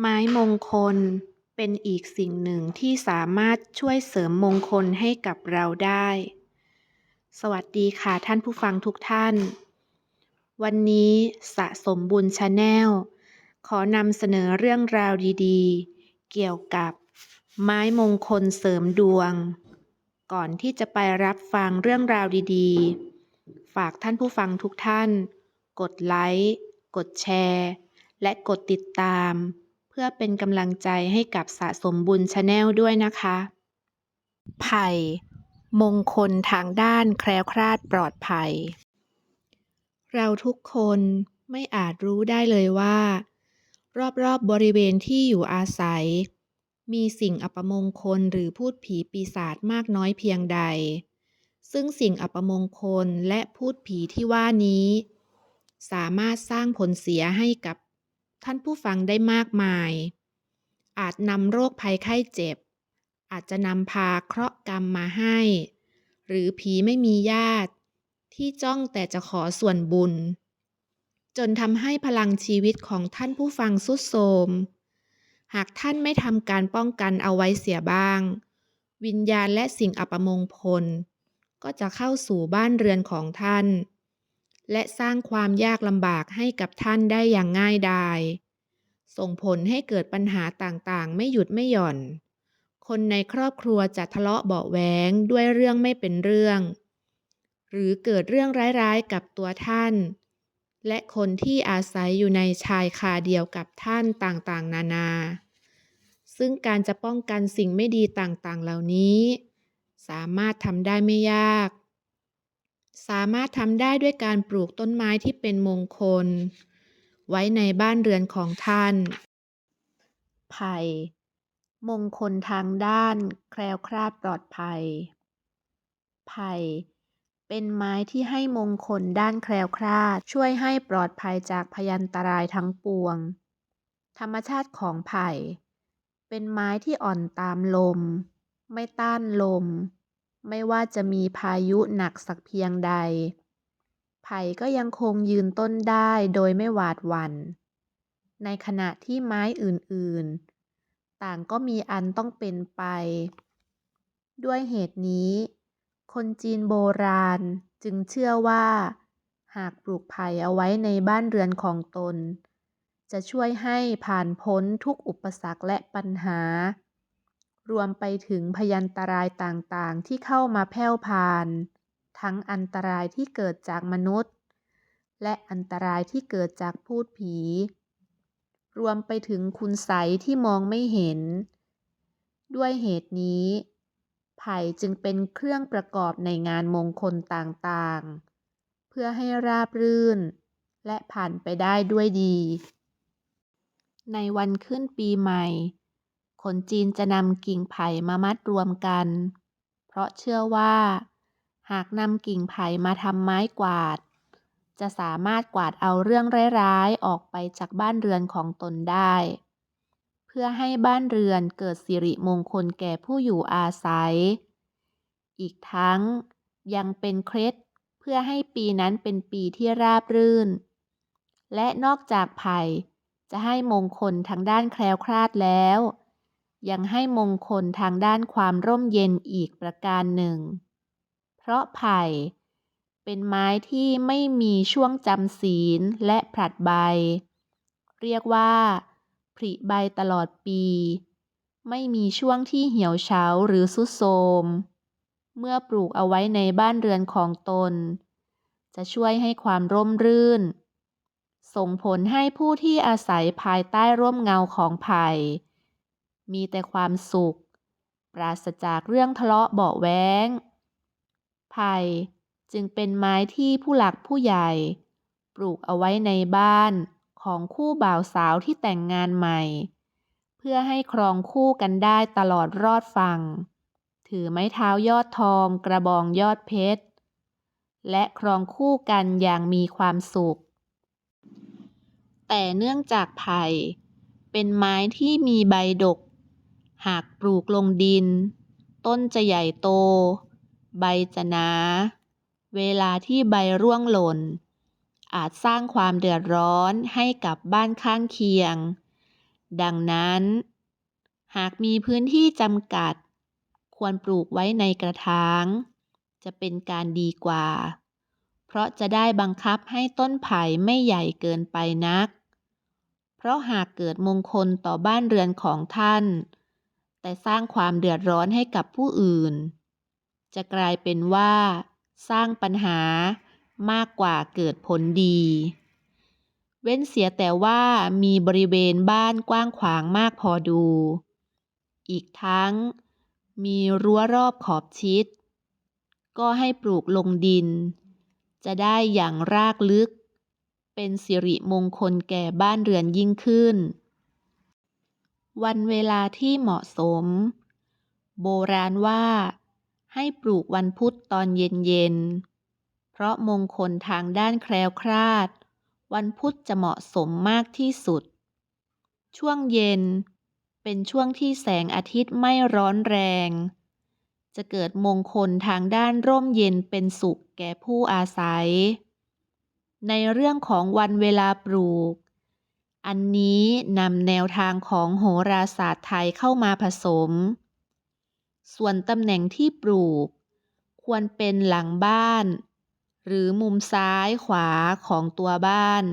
ไม้มงคล เป็นอีกสิ่งหนึ่งที่สามารถช่วยเสริมมงคลให้กับเราได้ สวัสดีค่ะท่านผู้ฟังทุกท่าน วันนี้สะสมบุญชาแนลขอนำเสนอเรื่องราวดีๆ เกี่ยวกับไม้มงคลเสริมดวง ก่อนที่จะไปรับฟังเรื่องราวดีๆ ฝากท่านผู้ฟังทุกท่าน กดไลค์ กดแชร์ และกดติดตาม พื่อเป็นกำลังใจให้กับสะสมบุญชาแนลด้วยนะคะ ไผ่มงคลทางด้านแคล้วคลาดปลอดภัย เราทุกคนไม่อาจรู้ได้เลยว่า รอบๆบบริเวณที่อยู่อาศัย มีสิ่งอัปมงคลหรือพูดผีปีศาจมากน้อยเพียงใด ซึ่งสิ่งอัปมงคลและพูดผีที่ว่านี้ สามารถสร้างผลเสียให้กับ ท่านผู้ฟังได้มากมาย อาจนำโรคภัยไข้เจ็บ อาจจะนำพาเคราะห์กรรมมาให้ หรือผีไม่มีญาติ ที่จ้องแต่จะขอส่วนบุญ จนทำให้พลังชีวิตของท่านผู้ฟังสุดโทมหากท่านไม่ทำการป้องกันเอาไว้เสียบ้าง วิญญาณและสิ่งอัปมงคลก็จะเข้าสู่บ้านเรือนของท่าน และสร้างความยากลำบากให้กับท่านได้อย่างง่ายดายส่งผลให้เกิดปัญหาต่างๆ ไม่หยุดไม่หย่อน คนในครอบครัวจะทะเลาะเบาะแว้งด้วยเรื่องไม่เป็นเรื่อง หรือเกิดเรื่องร้ายๆกับตัวท่าน และคนที่อาศัยอยู่ในชายคาเดียวกับท่านต่างๆ นานา ซึ่งการจะป้องกันสิ่งไม่ดีต่างๆ เหล่านี้ สามารถทำได้ไม่ยาก สามารถทำได้ด้วยการปลูกต้นไม้ที่เป็นมงคล ไว้ในบ้านเรือนของท่าน ไผ่ มงคลทางด้าน แคล้วคลาดปลอดภัย ไผ่ เป็นไม้ที่ให้มงคลด้านแคล้วคลาด ช่วยให้ปลอดภัยจากพยันตรายทั้งปวง ธรรมชาติของไผ่ เป็นไม้ที่อ่อนตามลม ไม่ต้านลม ไม่ว่าจะมีพายุหนักสักเพียงใด ไผ่ก็ยังคงยืนต้นได้โดยไม่หวาดหวัน่น ในขณะที่ไม้อื่นๆ ต่างก็มีอันต้องเป็นไป ด้วยเหตุนี้ คนจีนโบราณจึงเชื่อว่า หากปลูกไผ่เอาไว้ในบ้านเรือนของตน จะช่วยให้ผ่านพ้นทุกอุปสรรคและปัญหา รวมไปถึงพยันตรายต่างๆ ที่เข้ามาแผ่วพาน ทั้งอันตรายที่เกิดจากมนุษย์ และอันตรายที่เกิดจากพูดผี รวมไปถึงคุณไสที่มองไม่เห็น ด้วยเหตุนี้ ไผ่จึงเป็นเครื่องประกอบในงานมงคลต่างๆ เพื่อให้ราบรื่น และผ่านไปได้ด้วยดี ในวันขึ้นปีใหม่ คนจีนจะนำกิ่งไผ่มามัดรวมกัน เพราะเชื่อว่า หากนำกิ่งไผ่มาทำไม้กวาด จะสามารถกวาดเอาเรื่องร้ายๆออกไปจากบ้านเรือนของตนได้ เพื่อให้บ้านเรือนเกิดสิริมงคลแก่ผู้อยู่อาศัย อีกทั้งยังเป็นเคล็ดเพื่อให้ปีนั้นเป็นปีที่ราบรื่น และนอกจากไผ่จะให้มงคลทางด้านแคล้วคลาดแล้ว ยังให้มงคลทางด้านความร่มเย็นอีกประการหนึ่ง เพราะไผ่ เป็นไม้ที่ไม่มีช่วงจำศีลและผลัดใบ เรียกว่าผลิใบตลอดปี ไม่มีช่วงที่เหี่ยวเฉาหรือสุดโทมเมื่อปลูกเอาไว้ในบ้านเรือนของตน จะช่วยให้ความร่มรื่น ส่งผลให้ผู้ที่อาศัยภายใต้ร่มเงาของไผ่ มีแต่ความสุข ปราศจากเรื่องทะเลาะเบาแว้งไผ่จึงเป็นไม้ที่ผู้หลักผู้ใหญ่ ปลูกเอาไว้ในบ้านของคู่บ่าวสาวที่แต่งงานใหม่ เพื่อให้ครองคู่กันได้ตลอดรอดฝั่ง ถือไม้เท้ายอดทองกระบองยอดเพชร และครองคู่กันอย่างมีความสุข แต่เนื่องจากไผ่เป็นไม้ที่มีใบดก หากปลูกลงดิน ต้นจะใหญ่โต ใบจะหนา เวลาที่ใบร่วงหล่น อาจสร้างความเดือดร้อนให้กับบ้านข้างเคียง ดังนั้น หากมีพื้นที่จำกัด ควรปลูกไว้ในกระถาง จะเป็นการดีกว่า เพราะจะได้บังคับให้ต้นไผ่ไม่ใหญ่เกินไปนัก เพราะหากเกิดมงคลต่อบ้านเรือนของท่าน แต่สร้างความเดือดร้อนให้กับผู้อื่น จะกลายเป็นว่า สร้างปัญหามากกว่าเกิดผลดี เว้นเสียแต่ว่ามีบริเวณบ้านกว้างขวางมากพอดู อีกทั้ง มีรั้วรอบขอบชิด ก็ให้ปลูกลงดิน จะได้อย่างรากลึก เป็นสิริมงคลแก่บ้านเรือนยิ่งขึ้น วันเวลาที่เหมาะสม โบราณว่า ให้ปลูกวันพุธตอนเย็นๆเพราะมงคลทางด้านแคล้วคลาด วันพุธจะเหมาะสมมากที่สุด ช่วงเย็น เป็นช่วงที่แสงอาทิตย์ไม่ร้อนแรง จะเกิดมงคลทางด้านร่มเย็นเป็นสุขแก่ผู้อาศัย ในเรื่องของวันเวลาปลูก อันนี้นำแนวทางของโหราศาสตร์ไทยเข้ามาผสม ส่วนตำแหน่งที่ปลูก ควรเป็นหลังบ้าน หรือมุมซ้ายขวาของตัวบ้าน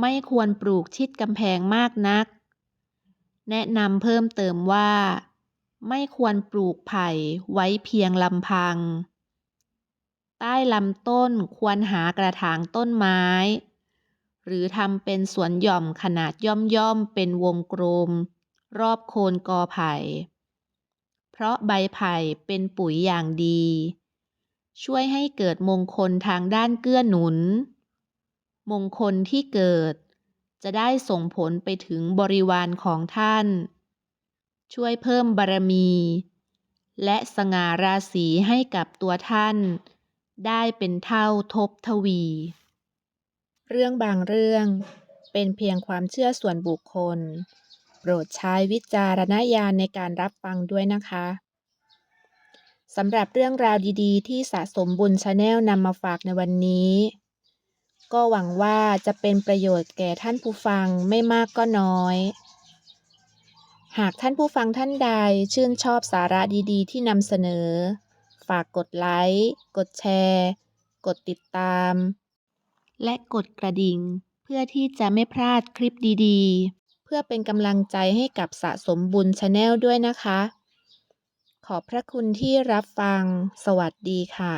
ไม่ควรปลูกชิดกำแพงมากนัก แนะนำเพิ่มเติมว่า ไม่ควรปลูกไผ่ไว้เพียงลำพัง ใต้ลำต้นควรหากระถางต้นไม้ หรือทำเป็นสวนหย่อมขนาดย่อมๆเป็นวงกลม รอบโคนกอไผ่ เพราะใบไผ่เป็นปุ๋ยอย่างดี ช่วยให้เกิดมงคลทางด้านเกื้อหนุน มงคลที่เกิดจะได้ส่งผลไปถึงบริวารของท่าน ช่วยเพิ่มบารมี และสง่าราศีให้กับตัวท่าน ได้เป็นเท่าทบทวี เรื่องบางเรื่องเป็นเพียงความเชื่อส่วนบุคคล โปรดใช้วิจารณญาณในการรับฟังด้วยนะคะสำหรับเรื่องราวดีๆ ที่สะสมบุญชาแนลนำมาฝากในวันนี้ ก็หวังว่าจะเป็นประโยชน์แก่ท่านผู้ฟังไม่มากก็น้อย หากท่านผู้ฟังท่านใดชื่นชอบสาระดีๆ ที่นำเสนอ ฝากกดไลค์ กดแชร์ กดติดตาม และกดกระดิ่ง เพื่อที่จะไม่พลาดคลิปดีๆ เพื่อเป็นกำลังใจให้กับสะสมบุญชาแนลด้วยนะคะ ขอบพระคุณที่รับฟัง สวัสดีค่ะ